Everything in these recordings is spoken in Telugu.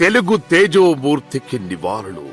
తెలుగు తేజోమూర్తికి నివాళులు.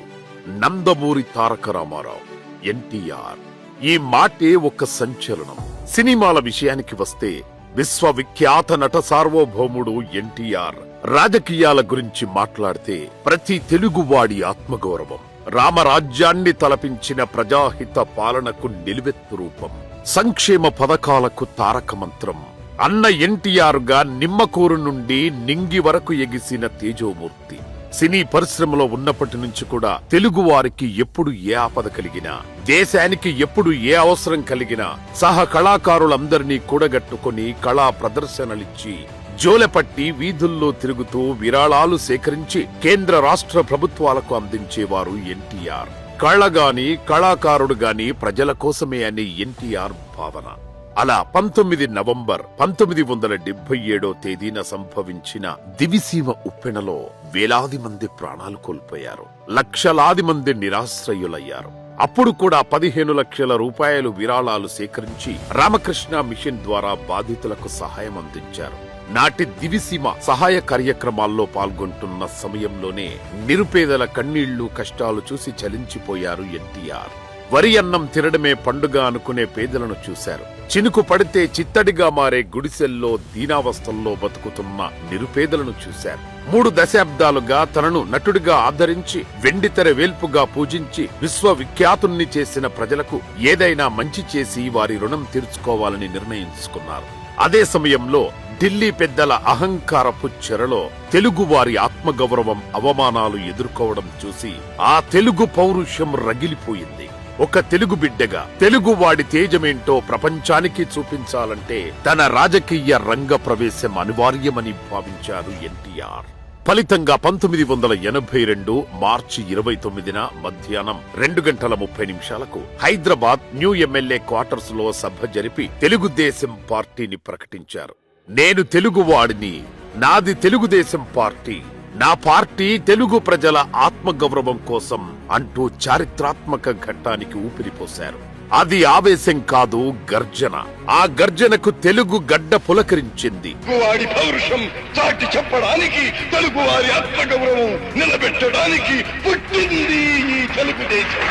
నందమూరి తారక రామారావు ఎన్టీఆర్. ఈ మాటే ఒక సంచలనం. సినిమాల విషయానికి వస్తే విశ్వవిఖ్యాత నట సార్వభౌముడు ఎన్టీఆర్. రాజకీయాల గురించి మాట్లాడితే ప్రతి తెలుగువాడి ఆత్మగౌరవం. రామరాజ్యాన్ని తలపించిన ప్రజాహిత పాలనకు నిలువెత్తు రూపం. సంక్షేమ పథకాలకు తారక మంత్రం. అన్న ఎన్టీఆర్గా నిమ్మకూరు నుండి నింగి వరకు ఎగిసిన తేజోమూర్తి. సినీ పరిశ్రమలో ఉన్నప్పటి నుంచి కూడా తెలుగు వారికి ఎప్పుడు ఏ ఆపద కలిగినా దేశానికి ఎప్పుడు ఏ అవసరం కలిగినా సహ కళాకారులందరినీ కూడగట్టుకుని కళా ప్రదర్శనలిచ్చి జోలెపట్టి వీధుల్లో తిరుగుతూ విరాళాలు సేకరించి కేంద్ర రాష్ట్ర ప్రభుత్వాలకు అందించేవారు ఎన్టీఆర్. కళగాని కళాకారుడు గాని ప్రజల కోసమే అనే ఎన్టీఆర్ భావన. అలా పంతొమ్మిది నవంబర్ పంతొమ్మిది వందల డెబ్బై ఏడో తేదీన సంభవించిన దివిసీమ ఉప్పెనలో వేలాది మంది ప్రాణాలు కోల్పోయారు. లక్షలాది మంది నిరాశ్రయులయ్యారు. అప్పుడు కూడా పదిహేను లక్షల రూపాయలు విరాళాలు సేకరించి రామకృష్ణ మిషన్ ద్వారా బాధితులకు సహాయం అందించారు. నాటి దివిసీమ సహాయ కార్యక్రమాల్లో పాల్గొంటున్న సమయంలోనే నిరుపేదల కన్నీళ్ళు కష్టాలు చూసి చలించిపోయారు ఎన్టీఆర్. వరి అన్నం తినడమే పండుగ అనుకునే పేదలను చూశారు. చినుకు పడితే చిత్తడిగా మారే గుడిసెల్లో దీనావస్థల్లో బతుకుతున్న నిరుపేదలను చూశారు. మూడు దశాబ్దాలుగా తనను నటుడిగా ఆదరించి వెండితెర వేల్పుగా పూజించి విశ్వవిఖ్యాతుణ్ణి చేసిన ప్రజలకు ఏదైనా మంచి చేసి వారి రుణం తీర్చుకోవాలని నిర్ణయించుకున్నారు. అదే సమయంలో ఢిల్లీ పెద్దల అహంకారపు చెరలో తెలుగు వారి ఆత్మగౌరవం అవమానాలు ఎదుర్కోవడం చూసి ఆ తెలుగు పౌరుషం రగిలిపోయింది. ఒక తెలుగు బిడ్డగా తెలుగు వాడి తేజమేంటో ప్రపంచానికి చూపించాలంటే తన రాజకీయ రంగ ప్రవేశం అనివార్యమని భావించారు ఎన్టీఆర్. ఫలితంగా పంతొమ్మిది వందల ఎనభై రెండు మార్చి ఇరవై తొమ్మిదిన మధ్యాహ్నం రెండు గంటల ముప్పై నిమిషాలకు హైదరాబాద్ న్యూ ఎమ్మెల్యే క్వార్టర్స్లో సభ జరిపి తెలుగుదేశం పార్టీని ప్రకటించారు. నేను తెలుగువాడిని నాది తెలుగుదేశం పార్టీ. నా పార్టీ తెలుగు ప్రజల ఆత్మగౌరవం కోసం అంటూ చారిత్రాత్మక ఘట్టానికి ఊపిరిపోశారు అది ఆవేశం కాదు గర్జన. ఆ గర్జనకు తెలుగు గడ్డ పులకరించింది. తెలుగువాడి పౌరుషం చాటి చెప్పడానికి తెలుగువారి ఆత్మగౌరవం నిలబెట్టడానికి పుట్టింది ఈ తెలుగుదేశం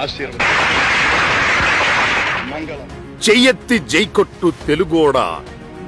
ఆశీర్వాదం. మంగళం. చెయ్యెత్తి జైకొట్టు తెలుగోడా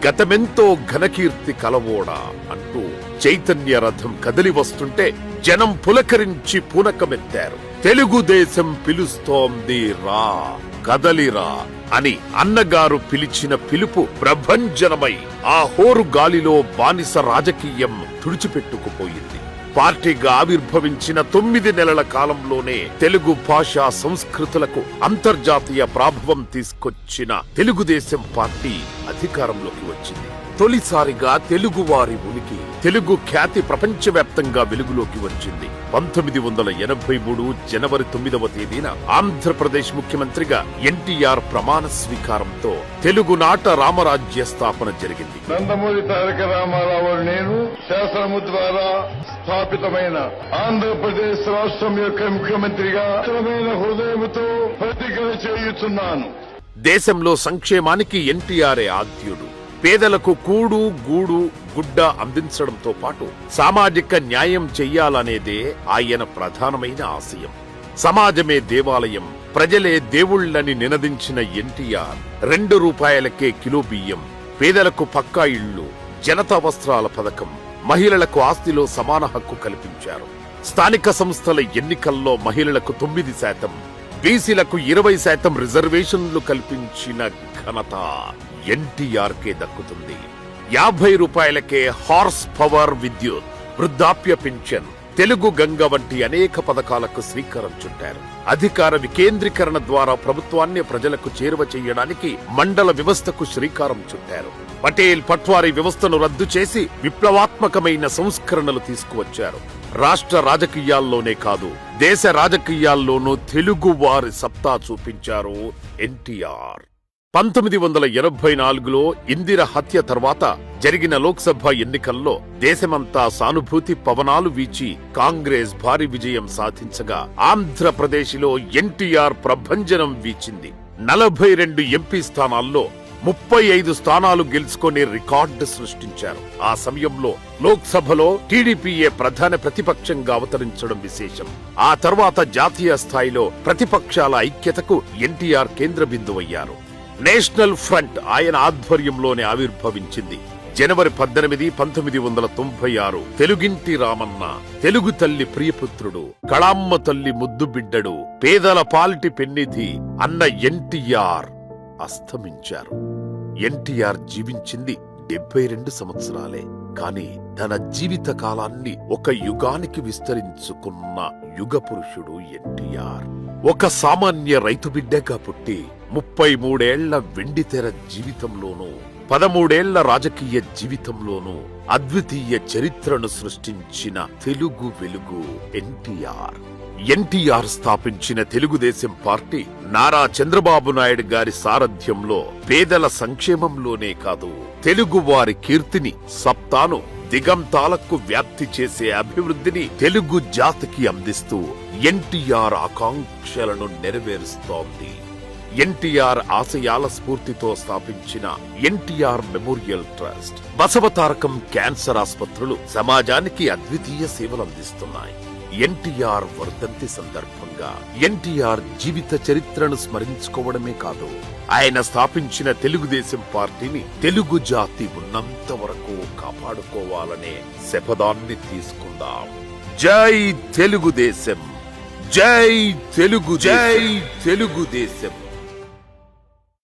గతమెంతో ఘనకీర్తి కలవోడా అంటూ చైతన్య రథం కదిలి వస్తుంటే జనం పులకరించి పూనకమెత్తారు. తెలుగుదేశం పిలుస్తోంది రా కదలిరా అని అన్నగారు పిలిచిన పిలుపు ప్రభంజనమై ఆ హోరు గాలిలో బానిస రాజకీయం తుడిచిపెట్టుకుపోయింది. పార్టీగా ఆవిర్భవించిన తొమ్మిది నెలల కాలంలోనే తెలుగు భాషా సంస్కృతులకు అంతర్జాతీయ ప్రాభవం తీసుకొచ్చిన తెలుగుదేశం పార్టీ అధికారంలోకి వచ్చింది. తొలిసారిగా తెలుగు వారి ఉనికి తెలుగు ఖ్యాతి ప్రపంచవ్యాప్తంగా వెలుగులోకి వచ్చింది. పంతొమ్మిది వందల ఎనభై మూడు జనవరి తొమ్మిదవ తేదీన ఆంధ్రప్రదేశ్ ముఖ్యమంత్రిగా ఎన్టీఆర్ ప్రమాణ స్వీకారంతో తెలుగునాట రామరాజ్య స్థాపన జరిగింది. నందమూరి తారక రామారావు నేను శాసనము ద్వారా స్థాపితమైన ఆంధ్రప్రదేశ్ రాష్ట్రం యొక్క ముఖ్యమంత్రిగా హృదయముతో ప్రతిజ్ఞ చేయుచున్నాను. దేశంలో సంక్షేమానికి ఎన్టీఆర్ఏ ఆద్యుడు. పేదలకు కూడు గూడు గుడ్డ అందించడంతో పాటు సామాజిక న్యాయం చెయ్యాలనేదే ఆయన ప్రధానమైన ఆశయం. సమాజమే దేవాలయం ప్రజలే దేవుళ్ళని నినదించిన ఎన్టీఆర్ రెండు రూపాయలకే కిలో బియ్యం పేదలకు పక్కా ఇళ్ళు జనతా వస్త్రాల పథకం మహిళలకు ఆస్తిలో సమాన హక్కు కల్పించారు. స్థానిక సంస్థల ఎన్నికల్లో మహిళలకు తొమ్మిది శాతం బీసీలకు ఇరవై శాతం రిజర్వేషన్లు కల్పించిన ఘనత. ఎన్టీఆర్ కే దక్కుతుంది. యాభై రూపాయలకే హార్స్ పవర్ విద్యుత్ వృద్ధాప్య పింఛన్ తెలుగు గంగ వంటి అనేక పథకాలకు శ్రీకారం చుట్టారు. అధికార వికేంద్రీకరణ ద్వారా ప్రభుత్వాన్ని ప్రజలకు చేరువ చేయడానికి మండల వ్యవస్థకు శ్రీకారం చుట్టారు. పటేల్ పట్వారీ వ్యవస్థను రద్దు చేసి విప్లవాత్మకమైన సంస్కరణలు తీసుకువచ్చారు. రాష్ట్ర రాజకీయాల్లోనే కాదు దేశ రాజకీయాల్లోనూ తెలుగు వారి సత్తా చూపించారు ఎన్టీఆర్. పంతొమ్మిది వందల ఎనభై నాలుగులో ఇందిర హత్య తర్వాత జరిగిన లోక్సభ ఎన్నికల్లో దేశమంతా సానుభూతి పవనాలు వీచి కాంగ్రెస్ భారీ విజయం సాధించగా ఆంధ్రప్రదేశ్లో ఎన్టీఆర్ ప్రభంజనం వీచింది. నలభై రెండు ఎంపీ స్థానాల్లో ముప్పై ఐదు స్థానాలు గెలుచుకొని రికార్డు సృష్టించారు. ఆ సమయంలో లోక్సభలో టీడీపీఏ ప్రధాన ప్రతిపక్షంగా అవతరించడం విశేషం. ఆ తర్వాత జాతీయ స్థాయిలో ప్రతిపక్షాల ఐక్యతకు ఎన్టీఆర్ కేంద్ర బిందువయ్యారు నేషనల్ ఫ్రంట్ ఆయన ఆధ్వర్యంలోనే ఆవిర్భవించింది. జనవరి పద్దెనిమిది పంతొమ్మిది వందల తొంభై ఆరు. తెలుగింటి రామన్న తెలుగు తల్లి ప్రియపుత్రుడు కళామ్మ తల్లి ముద్దు బిడ్డడు పేదల పాలిటి పెన్నిధి అన్న ఎన్టీఆర్ అస్తమించారు. ఎన్టీఆర్ జీవించింది డెబ్బై రెండు సంవత్సరాలే. కాని తన జీవిత కాలాన్ని ఒక యుగానికి విస్తరించుకున్న యుగ పురుషుడు ఎన్టీఆర్. ఒక సామాన్య రైతు బిడ్డగా పుట్టి ముప్పై మూడేళ్ళ వెండితెర జీవితంలోనూ పదమూడేళ్ళ రాజకీయ జీవితంలోనూ అద్వితీయ చరిత్రను సృష్టించిన తెలుగు వెలుగు ఎన్టీఆర్. ఎన్టీఆర్ స్థాపించిన తెలుగుదేశం పార్టీ నారా చంద్రబాబు నాయుడు గారి సారథ్యంలో పేదల సంక్షేమంలోనే కాదు తెలుగు వారి కీర్తిని సప్తాను దిగంతాలకు వ్యాప్తి చేసే అభివృద్ధిని తెలుగు జాతికి అందిస్తూ ఎన్టీఆర్ ఆకాంక్షలను నెరవేరుస్తోంది ఎన్టీఆర్ ఆశయాల స్ఫూర్తితో స్థాపించిన NTR memorial trust Basavatarakam cancer ఆసుపత్రులు సమాజానికి అద్వితీయ సేవలు అందిస్తున్నాయి. ఎన్టీఆర్ వర్ధంతి సందర్భంగా ఎన్టీఆర్ జీవిత చరిత్రను స్మరించుకోవడమే కాదు ఆయన స్థాపించిన తెలుగుదేశం పార్టీని తెలుగు జాతి ఉన్నంత వరకు కాపాడుకోవాలనే శపథాన్ని తీసుకుందాం. జై తెలుగుదేశం! జై తెలుగు జై తెలుగుదేశం.